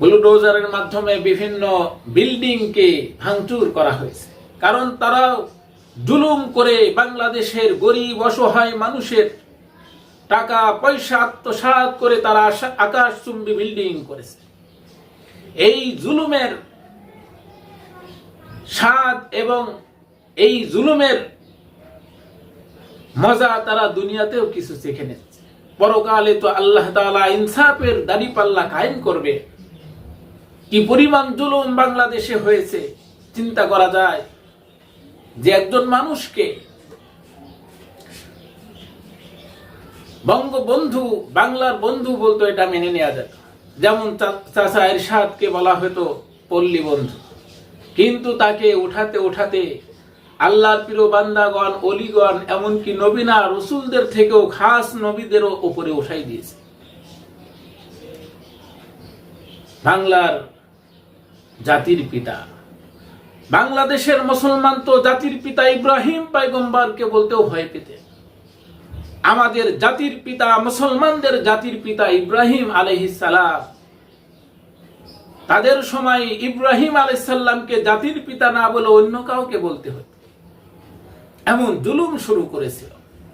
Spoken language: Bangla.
বুলডোজারের মাধ্যমে বিভিন্ন বিল্ডিংকে ভাঙচুর করা হয়েছে। কারণ তারা জুলুম করে বাংলাদেশের গরিব, অসহায় মানুষের টাকা, পয়সা, আত্মসাৎ করে তারা আকাশচুম্বী বিল্ডিং করেছে। এই জুলুমের স্বাদ এবং এই জুলুমের মজা তারা দুনিয়াতেও কিছু শিখে নিচ্ছে। পরকালে তো আল্লাহ তাআলা ইনসাফের দাড়ি পাল্লা কায়েম করবে। কি পরিমাণ জুলুম বাংলাদেশে হয়েছে, চিন্তা করা যায়। যে একজন মানুষকে বঙ্গবন্ধু, বাংলার বন্ধু বলতো, এটা মেনে নেওয়া যেত যেমন চাচা এরশাদকে বলা হতো, পল্লী বন্ধু। কিন্তু তাকে উঠাতে উঠাতে আল্লাহর প্রিয় বান্দাগণ, অলিগণ, এমনকি নবীনা রসুলদের থেকেও খাস নবীদেরও উপরে উঠাই দিয়েছে। বাংলার জাতির পিতা। বাংলাদেশের মুসলমান তো জাতির পিতা ইব্রাহিম পাইগম্বরকে বলতেও ভয় পেতেন আমাদের জাতির পিতা, মুসলমানদের জাতির পিতা ইব্রাহিম সালাম। তাদের সময় ইব্রাহিম আলাইসাল্লামকে জাতির পিতা না বলে অন্য কাউকে বলতে হতো। এমন জুলুম শুরু করেছিল।